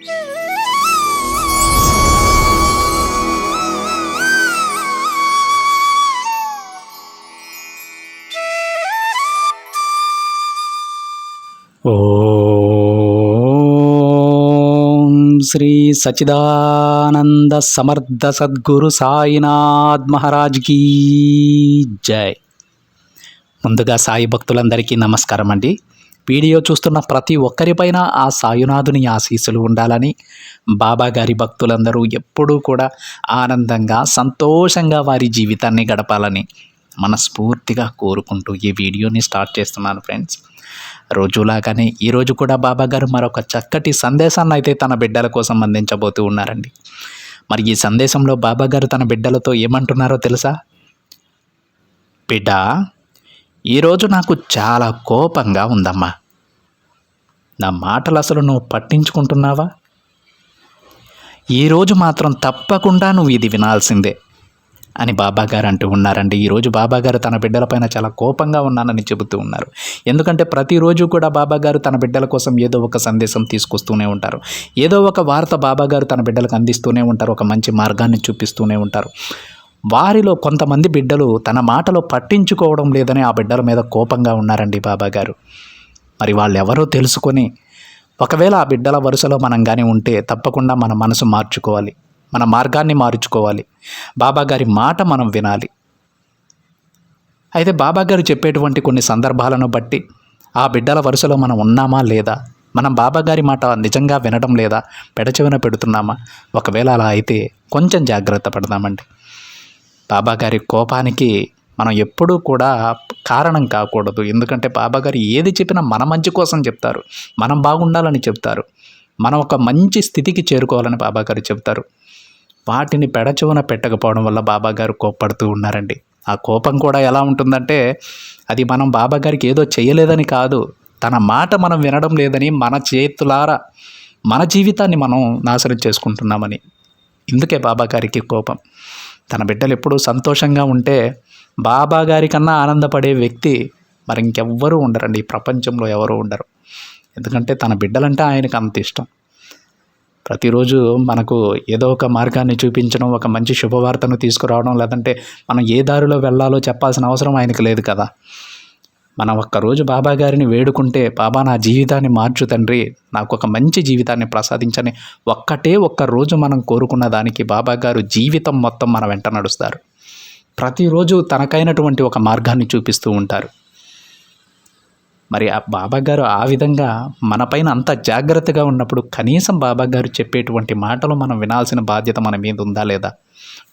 ఓం శ్రీ సచిదానంద సమర్థ సద్గురు సాయినాథ్ మహారాజ్ కీ జై. ముందుగా సాయి భక్తులందరికీ నమస్కారం అండి. వీడియో చూస్తున్న ప్రతి ఒక్కరిపైన ఆ సాయునాథుని ఆశీస్సులు ఉండాలని బాబా గారి భక్తులందరూ ఎప్పుడూ కూడా ఆనందంగా సంతోషంగా వారి జీవితాన్ని గడపాలని మనస్ఫూర్తిగా కోరుకుంటూ ఈ వీడియోని స్టార్ట్ చేస్తున్నాను ఫ్రెండ్స్. రోజులాగానే ఈరోజు కూడా బాబా గారు మరొక చక్కటి సందేశాన్ని అయితే తన బిడ్డల కోసం అందించబోతూ ఉన్నారండి. మరి ఈ సందేశంలో బాబా గారు తన బిడ్డలతో ఏమంటున్నారో తెలుసా? బిడ్డ ఈరోజు నాకు చాలా కోపంగా ఉందమ్మా. నా మాటలు అసలు నువ్వు పట్టించుకుంటున్నావా? ఈరోజు మాత్రం తప్పకుండా నువ్వు ఇది వినాల్సిందే అని బాబాగారు అంటూ ఉన్నారండి. ఈరోజు బాబాగారు తన బిడ్డలపైన చాలా కోపంగా ఉన్నానని చెబుతూ ఉన్నారు. ఎందుకంటే ప్రతిరోజు కూడా బాబాగారు తన బిడ్డల కోసం ఏదో ఒక సందేశం తీసుకొస్తూనే ఉంటారు. ఏదో ఒక వార్త బాబాగారు తన బిడ్డలకు అందిస్తూనే ఉంటారు. ఒక మంచి మార్గాన్ని చూపిస్తూనే ఉంటారు. వారిలో కొంతమంది బిడ్డలు తన మాటలో పట్టించుకోవడం లేదని ఆ బిడ్డల మీద కోపంగా ఉన్నారండి బాబాగారు. మరి వాళ్ళు ఎవరో తెలుసుకొని ఒకవేళ ఆ బిడ్డల వరుసలో మనం కానీ ఉంటే తప్పకుండా మన మనసు మార్చుకోవాలి. మన మార్గాన్ని మార్చుకోవాలి. బాబా గారి మాట మనం వినాలి. అయితే బాబా గారు చెప్పేటువంటి కొన్ని సందర్భాలను బట్టి ఆ బిడ్డల వరుసలో మనం ఉన్నామా లేదా? మనం బాబా గారి మాట నిజంగా వినడం లేదా? పెడచెవిన పెడుతున్నామా? ఒకవేళ అలా అయితే కొంచెం జాగ్రత్త పడదామండి. బాబాగారి కోపానికి మనం ఎప్పుడూ కూడా కారణం కాకూడదు. ఎందుకంటే బాబాగారు ఏది చెప్పినా మన మంచి కోసం చెప్తారు. మనం బాగుండాలని చెప్తారు. మనం ఒక మంచి స్థితికి చేరుకోవాలని బాబాగారు చెప్తారు. వాటిని పెడచవున పెట్టకపోవడం వల్ల బాబాగారు కోప్పడుతూ ఉన్నారండి. ఆ కోపం కూడా ఎలా ఉంటుందంటే అది మనం బాబాగారికి ఏదో చేయలేదని కాదు. తన మాట మనం వినడం లేదని మన చేతులారా మన జీవితాన్ని మనం నాశనం చేసుకుంటున్నామని. ఇందుకే బాబాగారికి కోపం. తన బిడ్డలు ఎప్పుడూ సంతోషంగా ఉంటే బాబా గారి కన్నా ఆనందపడే వ్యక్తి మరి ఇంకెవ్వరూ ఉండరండి. ఈ ప్రపంచంలో ఎవరు ఉండరు. ఎందుకంటే తన బిడ్డలంటే ఆయనకు అంత ఇష్టం. ప్రతిరోజు మనకు ఏదో ఒక మార్గాన్ని చూపించడం ఒక మంచి శుభవార్తను తీసుకురావడం లేదంటే మనం ఏ దారిలో వెళ్ళాలో చెప్పాల్సిన అవసరం ఆయనకు లేదు కదా. మనం ఒక్కరోజు బాబా గారిని వేడుకుంటే బాబా నా జీవితాన్ని మార్చు తండ్రి నాకు ఒక మంచి జీవితాన్ని ప్రసాదించని ఒక్కటే ఒక్క రోజు మనం కోరుకున్న దానికి బాబా గారు జీవితం మొత్తం మన వెంట నడుస్తారు. ప్రతిరోజు తనకైనటువంటి ఒక మార్గాన్ని చూపిస్తూ ఉంటారు. మరి ఆ బాబా గారు ఆ విధంగా మనపైన అంత జాగ్రత్తగా ఉన్నప్పుడు కనీసం బాబా గారు చెప్పేటువంటి మాటలు మనం వినాల్సిన బాధ్యత మన మీద ఉందా లేదా?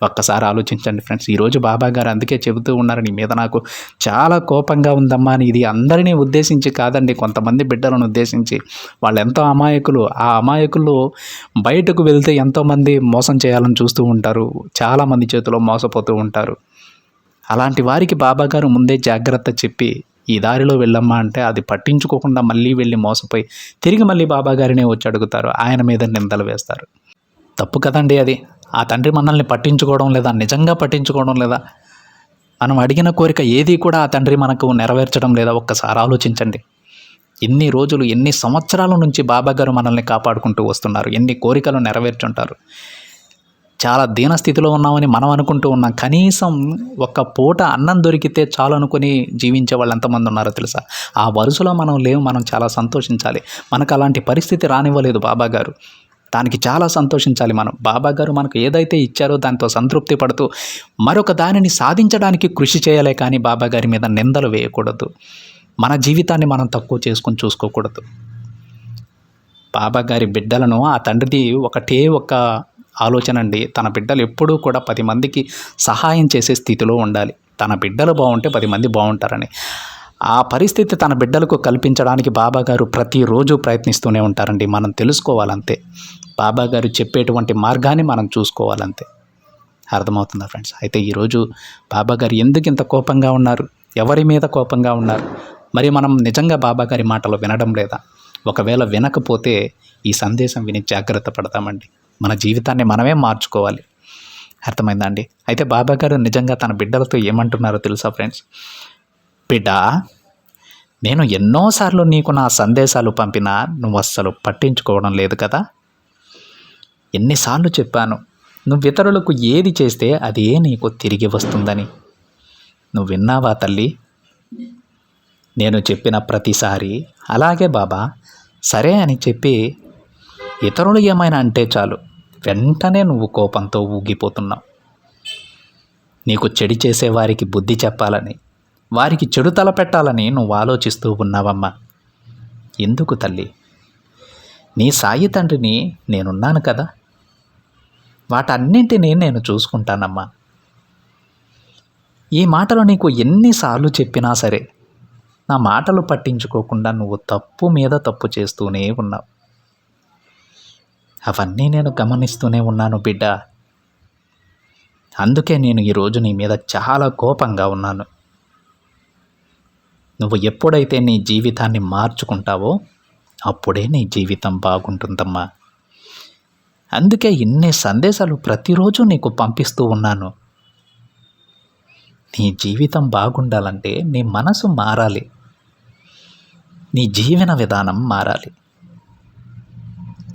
ఒక్కసారి ఆలోచించండి ఫ్రెండ్స్. ఈరోజు బాబా గారు అందుకే చెబుతూ ఉన్నారు నీ మీద నాకు చాలా కోపంగా ఉందమ్మా అని ఇది అందరినీ ఉద్దేశించి కాదండి. కొంతమంది బిడ్డలను ఉద్దేశించి వాళ్ళు ఎంతో అమాయకులు. ఆ అమాయకులు బయటకు వెళ్తే ఎంతోమంది మోసం చేయాలని చూస్తూ ఉంటారు. చాలామంది చేతిలో మోసపోతూ ఉంటారు. అలాంటి వారికి బాబాగారు ముందే జాగ్రత్త చెప్పి ఈ దారిలో వెళ్ళమ్మా అంటే అది పట్టించుకోకుండా మళ్ళీ వెళ్ళి మోసపోయి తిరిగి మళ్ళీ బాబా గారినే వచ్చి అడుగుతారు. ఆయన మీద నిందలు వేస్తారు. తప్పు కదండి అది. ఆ తండ్రి మనల్ని పట్టించుకోవడం లేదా నిజంగా పట్టించుకోవడం లేదా? మనం అడిగిన కోరిక ఏది కూడా ఆ తండ్రి మనకు నెరవేర్చడం లేదా? ఒక్కసారి ఆలోచించండి. ఎన్ని రోజులు ఎన్ని సంవత్సరాల నుంచి బాబాగారు మనల్ని కాపాడుకుంటూ వస్తున్నారు? ఎన్ని కోరికలు నెరవేర్చుంటారు? చాలా దీనస్థితిలో ఉన్నామని మనం అనుకుంటూ ఉన్నాం. కనీసం ఒక్క పూట అన్నం దొరికితే చాలు అనుకుని జీవించే వాళ్ళు ఎంతమంది ఉన్నారో తెలుసా? ఆ వరుసలో మనం లేవు మనం చాలా సంతోషించాలి. మనకు అలాంటి పరిస్థితి రానివ్వలేదు బాబా గారు. దానికి చాలా సంతోషించాలి మనం. బాబా గారు మనకు ఏదైతే ఇచ్చారో దాంతో సంతృప్తి పడుతూ మరొక దానిని సాధించడానికి కృషి చేయాలి కానీ బాబా గారి మీద నిందలు వేయకూడదు. మన జీవితాన్ని మనం తక్కువ చేసుకొని చూసుకోకూడదు. బాబా గారి బిడ్డలను ఆ తండ్రిది ఒకటే ఒక ఆలోచన అండి. తన బిడ్డలు ఎప్పుడూ కూడా పది మందికి సహాయం చేసే స్థితిలో ఉండాలి. తన బిడ్డలు బాగుంటే పది మంది బాగుంటారని. ఆ పరిస్థితి తన బిడ్డలకు కల్పించడానికి బాబాగారు ప్రతిరోజు ప్రయత్నిస్తూనే ఉంటారండి. మనం తెలుసుకోవాలంతే. బాబాగారు చెప్పేటువంటి మార్గాన్ని మనం చూసుకోవాలంతే. అర్థమవుతుందా ఫ్రెండ్స్? అయితే ఈరోజు బాబాగారు ఎందుకు ఇంత కోపంగా ఉన్నారు? ఎవరి మీద కోపంగా ఉన్నారు? మరి మనం నిజంగా బాబాగారి మాటలు వినడం లేదా? ఒకవేళ వినకపోతే ఈ సందేశం విని జాగ్రత్త పడతామండి. మన జీవితాన్ని మనమే మార్చుకోవాలి. అర్థమైందా అండి అయితే బాబా గారు నిజంగా తన బిడ్డలతో ఏమంటున్నారో తెలుసా ఫ్రెండ్స్? బిడ్డ నేను ఎన్నోసార్లు నీకు నా సందేశాలు పంపినా నువ్వు అస్సలు పట్టించుకోవడం లేదు కదా? ఎన్నిసార్లు చెప్పాను నువ్వు ఇతరులకు ఏది చేస్తే అదే నీకు తిరిగి వస్తుందని. నువ్వు విన్నావా తల్లి? నేను చెప్పిన ప్రతిసారి అలాగే బాబా సరే అని చెప్పి ఇతరులు ఏమైనా అంటే చాలు. వెంటనే నువ్వు కోపంతో ఊగిపోతున్నావు. నీకు చెడు చేసే వారికి బుద్ధి చెప్పాలని వారికి చెడు తలపెట్టాలని నువ్వు ఆలోచిస్తూ ఉన్నావమ్మా. ఎందుకు తల్లి? నీ సాయి తండ్రిని నేనున్నాను కదా. వాటన్నింటినీ నేను చూసుకుంటానమ్మా. ఈ మాటలు నీకు ఎన్నిసార్లు చెప్పినా సరే నా మాటలు పట్టించుకోకుండా నువ్వు తప్పు మీద తప్పు చేస్తూనే ఉన్నావు. అవన్నీ నేను గమనిస్తూనే ఉన్నాను బిడ్డ. అందుకే నేను ఈరోజు నీ మీద చాలా కోపంగా ఉన్నాను. నువ్వు ఎప్పుడైతే నీ జీవితాన్ని మార్చుకుంటావో అప్పుడే నీ జీవితం బాగుంటుందమ్మా. అందుకే ఇన్ని సందేశాలు ప్రతిరోజు నీకు పంపిస్తూ ఉన్నాను. నీ జీవితం బాగుండాలంటే నీ మనసు మారాలి. నీ జీవన విధానం మారాలి.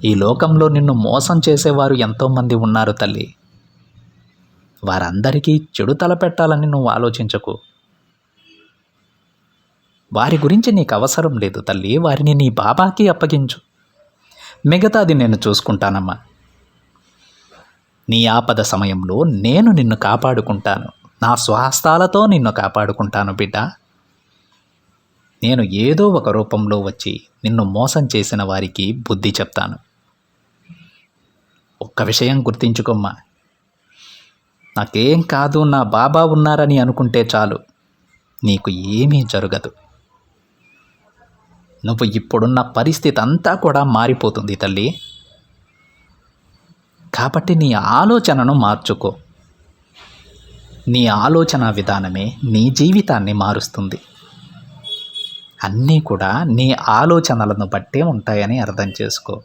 ఈ లోకంలో నిన్ను మోసం చేసేవారు ఎంతోమంది ఉన్నారు తల్లి. వారందరికీ చెడు తలపెట్టాలని నువ్వు ఆలోచించకు. వారి గురించి నీకు అవసరం లేదు తల్లి వారిని నీ బాబాకి అప్పగించు. మిగతాది నేను చూసుకుంటానమ్మా. నీ ఆపద సమయంలో నేను నిన్ను కాపాడుకుంటాను. నా స్వహస్తాలతో నిన్ను కాపాడుకుంటాను బిడ్డ. నేను ఏదో ఒక రూపంలో వచ్చి నిన్ను మోసం చేసిన వారికి బుద్ధి చెప్తాను. ఒక్క విషయం గుర్తించుకోమ్మా. నాకేం కాదు నా బాబా ఉన్నారని అనుకుంటే చాలు. నీకు ఏమీ జరగదు. నువ్వు ఇప్పుడున్న పరిస్థితి అంతా కూడా మారిపోతుంది తల్లి. కాబట్టి నీ ఆలోచనను మార్చుకో. నీ ఆలోచన విధానమే నీ జీవితాన్ని మారుస్తుంది. అన్నీ కూడా నీ ఆలోచనలను బట్టే ఉంటాయని అర్థం చేసుకో.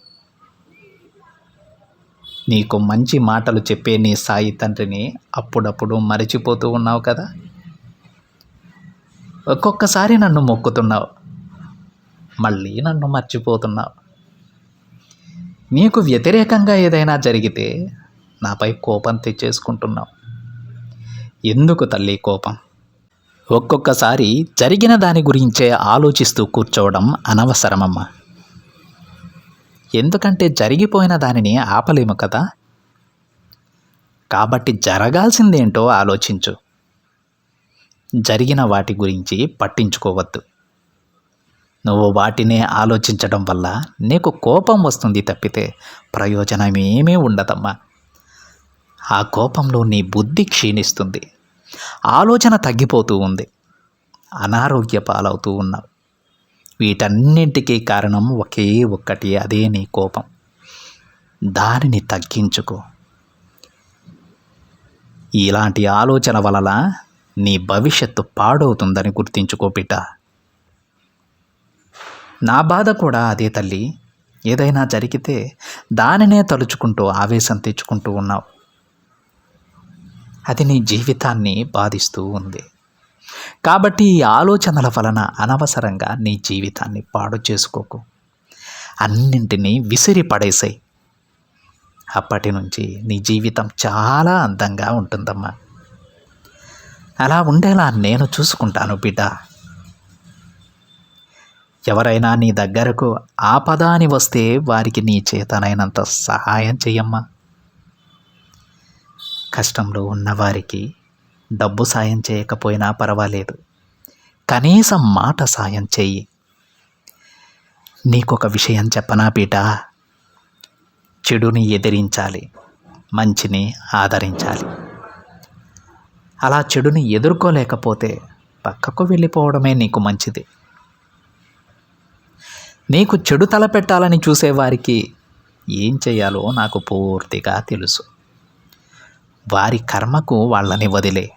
నీకు మంచి మాటలు చెప్పే నీ సాయి తండ్రిని అప్పుడప్పుడు మరిచిపోతూ ఉన్నావు కదా? ఒక్కొక్కసారి నన్ను మొక్కుతున్నావు. మళ్ళీ నన్ను మర్చిపోతున్నావు. నీకు వ్యతిరేకంగా ఏదైనా జరిగితే నాపై కోపం తెచ్చేసుకుంటున్నావు. ఎందుకు తల్లి కోపం? ఒక్కొక్కసారి జరిగిన దాని గురించే ఆలోచిస్తూ కూర్చోవడం అనవసరమమ్మా. ఎందుకంటే జరిగిపోయిన దానిని ఆపలేము కదా? కాబట్టి జరగాల్సిందేంటో ఆలోచించు. జరిగిన వాటి గురించి పట్టించుకోవద్దు. నువ్వు వాటినే ఆలోచించడం వల్ల నీకు కోపం వస్తుంది తప్పితే ప్రయోజనమేమీ ఉండదమ్మా. ఆ కోపంలో నీ బుద్ధి క్షీణిస్తుంది. ఆలోచన తగ్గిపోతూ ఉంది. అనారోగ్య పాలవుతూ ఉన్నావు. వీటన్నింటికీ కారణం ఒకే ఒక్కటి అదే నీ కోపం. దానిని తగ్గించుకో. ఇలాంటి ఆలోచన వలన నీ భవిష్యత్తు పాడవుతుందని గుర్తించుకో బిడ్డ. నా బాధ కూడా అదే తల్లి. ఏదైనా జరిగితే దానినే తలుచుకుంటూ ఆవేశం తెచ్చుకుంటూ ఉన్నావు. అది నీ జీవితాన్ని బాధిస్తూ ఉంది. కాబట్టి ఈ ఆలోచనల వలన అనవసరంగా నీ జీవితాన్ని పాడు చేసుకోకు. అన్నింటినీ విసిరి పడేసాయి. అప్పటి నుంచి నీ జీవితం చాలా అందంగా ఉంటుందమ్మా. అలా ఉండేలా నేను చూసుకుంటాను బిడ్డ. ఎవరైనా నీ దగ్గరకు ఆపద అని వస్తే వారికి నీ చేతనైనంత సహాయం చెయ్యమ్మా. కష్టంలో ఉన్నవారికి డబ్బు సాయం చేయకపోయినా పర్వాలేదు. కనీసం మాట సాయం చెయ్యి. నీకొక విషయం చెప్పనా బీట చెడుని ఎదిరించాలి మంచిని ఆదరించాలి. అలా చెడుని ఎదుర్కోలేకపోతే పక్కకు వెళ్ళిపోవడమే నీకు మంచిది. నీకు చెడు తలపెట్టాలని చూసేవారికి ఏం చేయాలో నాకు పూర్తిగా తెలుసు. వారి కర్మకు వాళ్ళని వదిలే.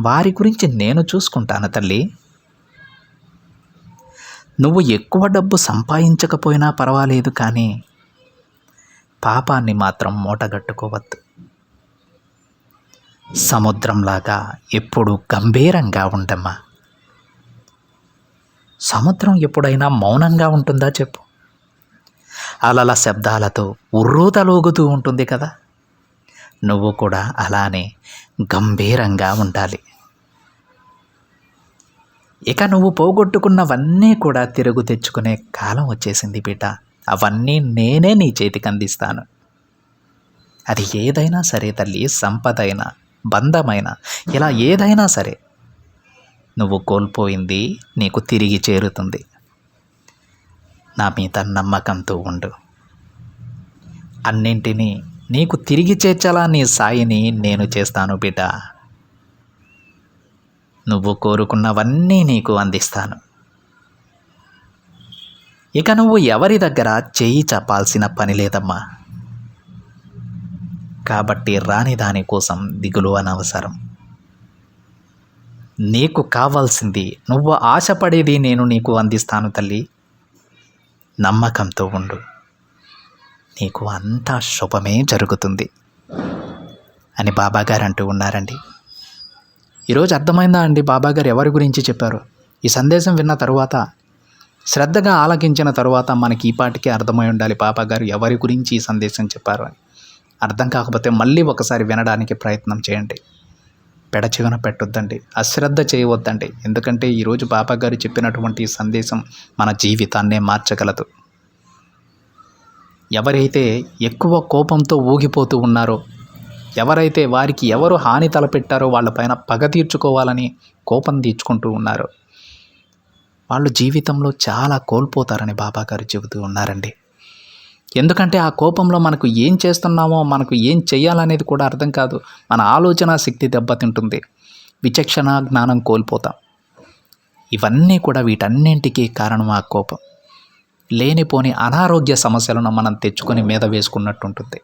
వారి గురించి నేను చూసుకుంటాను తల్లి. నువ్వు ఎక్కువ డబ్బు సంపాదించకపోయినా పర్వాలేదు కానీ పాపాన్ని మాత్రం మూటగట్టుకోవద్దు. సముద్రంలాగా ఎప్పుడు గంభీరంగా ఉండమ్మా. సముద్రం ఎప్పుడైనా మౌనంగా ఉంటుందా చెప్పు. అలల శబ్దాలతో ఉర్రూతలోగుతూ ఉంటుంది కదా. నువ్వు కూడా అలానే గంభీరంగా ఉండాలి. ఇక నువ్వు పోగొట్టుకున్నవన్నీ కూడా తిరుగు తెచ్చుకునే కాలం వచ్చేసింది బిడ్డ. అవన్నీ నేనే నీ చేతికి అందిస్తాను. అది ఏదైనా సరే తల్లి సంపద అయినా బంధమైన ఇలా ఏదైనా సరే. నువ్వు కోల్పోయింది నీకు తిరిగి చేరుతుంది. నా మీద నమ్మకంతో ఉండు. అన్నింటినీ నీకు తిరిగి చేర్చాలా నీ సాయిని నేను చేస్తాను బిడ్డ. నువ్వు కోరుకున్నవన్నీ నీకు అందిస్తాను. ఇక నువ్వు ఎవరి దగ్గర చేయి చెప్పాల్సిన పని లేదమ్మా. కాబట్టి రాని దానికోసం దిగులు అనవసరం. నీకు కావాల్సింది నువ్వు ఆశపడేది నేను నీకు అందిస్తాను తల్లి. నమ్మకంతో ఉండు. నీకు అంతా శుభమే జరుగుతుంది అని బాబాగారు అంటూ ఉన్నారండి. ఈరోజు అర్థమైందా అండి బాబాగారు ఎవరి గురించి చెప్పారు? ఈ సందేశం విన్న తరువాత శ్రద్ధగా ఆలకించిన తరువాత మనకి ఈ పాటికే అర్థమై ఉండాలి బాబాగారు ఎవరి గురించి ఈ సందేశం చెప్పారు అని. అర్థం కాకపోతే మళ్ళీ ఒకసారి వినడానికి ప్రయత్నం చేయండి. పెడచెవిన పెట్టొద్దండి. అశ్రద్ధ చేయవద్దండి. ఎందుకంటే ఈరోజు బాబాగారు చెప్పినటువంటి ఈ సందేశం మన జీవితాన్నే మార్చగలదు. ఎవరైతే ఎక్కువ కోపంతో ఊగిపోతూ ఉన్నారో ఎవరైతే వారికి ఎవరు హాని తలపెట్టారో వాళ్ళపైన పగ తీర్చుకోవాలని కోపం తీర్చుకుంటూ ఉన్నారో వాళ్ళు జీవితంలో చాలా కోల్పోతారని బాబాగారు చెబుతూ ఉన్నారండి. ఎందుకంటే ఆ కోపంలో మనకు ఏం చేస్తున్నామో మనకు ఏం చేయాలనేది కూడా అర్థం కాదు. మన ఆలోచన శక్తి దెబ్బతింటుంది. విచక్షణ జ్ఞానం కోల్పోతాం. ఇవన్నీ కూడా వీటన్నింటికీ కారణం ఆ కోపం. లేనిపోని అనారోగ్య సమస్యలను మనం తెచ్చుకొని మీద వేసుకున్నట్టు ఉంటుంది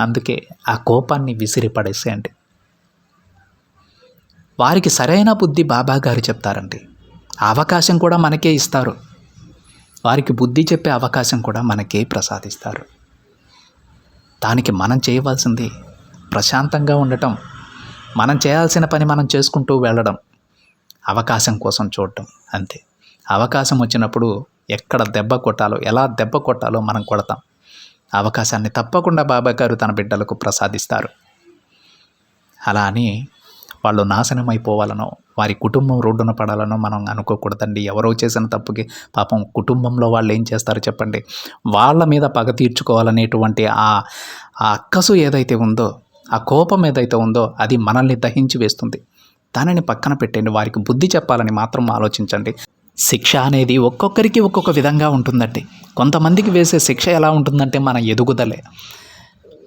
అందుకే ఆ కోపాన్ని విసిరిపడేసేయండి వారికి సరైన బుద్ధి బాబా గారు చెప్తారండి. అవకాశం కూడా మనకే ఇస్తారు. వారికి బుద్ధి చెప్పే అవకాశం కూడా మనకే ప్రసాదిస్తారు. దానికి మనం చేయవలసింది ప్రశాంతంగా ఉండటం. మనం చేయాల్సిన పని మనం చేసుకుంటూ వెళ్ళడం. అవకాశం కోసం చూడటం అంతే. అవకాశం వచ్చినప్పుడు ఎక్కడ దెబ్బ కొట్టాలో ఎలా దెబ్బ కొట్టాలో మనం కొడతాం. అవకాశాన్ని తప్పకుండా బాబా గారు తన బిడ్డలకు ప్రసాదిస్తారు. అలా అని వాళ్ళు నాశనం అయిపోవాలనో వారి కుటుంబం రోడ్డున పడాలనో మనం అనుకోకూడదండి. ఎవరో చేసిన తప్పుకి పాపం కుటుంబంలో వాళ్ళు ఏం చేస్తారో చెప్పండి? వాళ్ళ మీద పగ తీర్చుకోవాలనేటువంటి ఆ ఆ అక్కసు ఏదైతే ఉందో ఆ కోపం ఏదైతే ఉందో అది మనల్ని దహించి వేస్తుంది. దానిని పక్కన పెట్టండి. వారికి బుద్ధి చెప్పాలని మాత్రం ఆలోచించండి. శిక్ష అనేది ఒక్కొక్కరికి ఒక్కొక్క విధంగా ఉంటుందండి. కొంతమందికి వేసే శిక్ష ఎలా ఉంటుందంటే మన ఎదుగుదలే.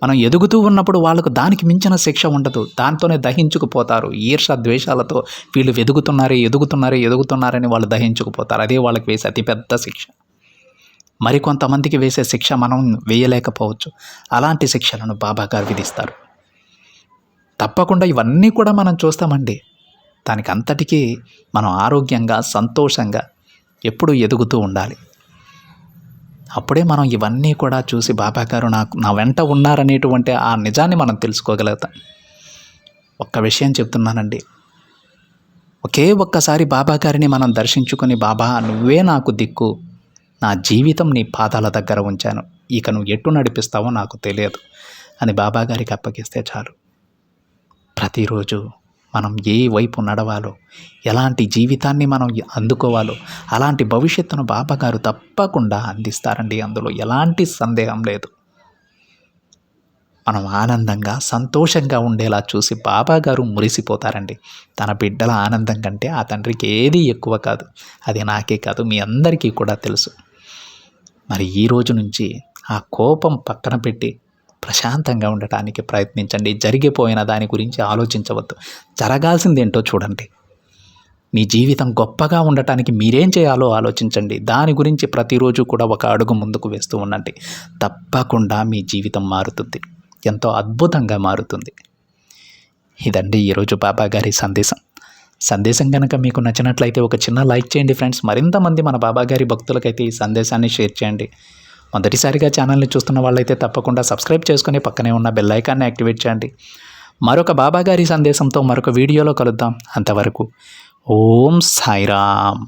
మనం ఎదుగుతూ ఉన్నప్పుడు వాళ్ళకు దానికి మించిన శిక్ష ఉండదు. దాంతోనే దహించుకుపోతారు. ఈర్ష ద్వేషాలతో వీళ్ళు ఎదుగుతున్నారే ఎదుగుతున్నారే ఎదుగుతున్నారని వాళ్ళు దహించుకుపోతారు. అదే వాళ్ళకి వేసే అతిపెద్ద శిక్ష. మరికొంతమందికి వేసే శిక్ష మనం వేయలేకపోవచ్చు. అలాంటి శిక్షలను బాబా గారు విధిస్తారు. తప్పకుండా ఇవన్నీ కూడా మనం చూస్తామండి. దానికి అంతటికీ మనం ఆరోగ్యంగా సంతోషంగా ఎప్పుడూ ఎదుగుతూ ఉండాలి. అప్పుడే మనం ఇవన్నీ కూడా చూసి బాబా గారు నాకు నా వెంట ఉన్నారనేటువంటి ఆ నిజాన్ని మనం తెలుసుకోగలుగుతాం. ఒక్క విషయం చెప్తున్నానండి. ఒకే ఒక్కసారి బాబా గారిని మనం దర్శించుకొని బాబా నువ్వే నాకు దిక్కు. నా జీవితం నీ పాదాల దగ్గర ఉంచాను. ఇక నువ్వు ఎటు నడిపిస్తావో నాకు తెలియదు. అని బాబాగారికి అప్పగిస్తే చాలు. ప్రతిరోజు మనం ఏ వైపు నడవాలో ఎలాంటి జీవితాన్ని మనం అందుకోవాలో అలాంటి భవిష్యత్తును బాబాగారు తప్పకుండా అందిస్తారండి అందులో ఎలాంటి సందేహం లేదు. మనం ఆనందంగా సంతోషంగా ఉండేలా చూసి బాబాగారు మురిసిపోతారండి. తన బిడ్డల ఆనందం కంటే ఆ తండ్రికి ఏది ఎక్కువ కాదు. అది నాకే కాదు మీ అందరికీ కూడా తెలుసు. మరి ఈ రోజు నుంచి ఆ కోపం పక్కన పెట్టి ప్రశాంతంగా ఉండటానికి ప్రయత్నించండి. జరిగిపోయిన దాని గురించి ఆలోచించవద్దు. జరగాల్సిందేంటో చూడండి. మీ జీవితం గొప్పగా ఉండటానికి మీరేం చేయాలో ఆలోచించండి. దాని గురించి ప్రతిరోజు కూడా ఒక అడుగు ముందుకు వేస్తూ ఉండండి. తప్పకుండా మీ జీవితం మారుతుంది. ఎంతో అద్భుతంగా మారుతుంది. ఇదండి ఈరోజు బాబా గారి సందేశం. సందేశం కనుక మీకు నచ్చినట్లయితే ఒక చిన్న లైక్ చేయండి ఫ్రెండ్స్. మరింతమంది మన బాబా గారి భక్తులకైతే ఈ సందేశాన్ని షేర్ చేయండి. మొదటిసారిగా ఛానల్ని చూస్తున్న వాళ్ళైతే తప్పకుండా సబ్స్క్రైబ్ చేసుకుని పక్కనే ఉన్న బెల్ ఐకాన్ని యాక్టివేట్ చేయండి. మరొక బాబా గారి సందేశంతో మరొక వీడియోలో కలుద్దాం. అంతవరకు ఓం సాయిరామ్.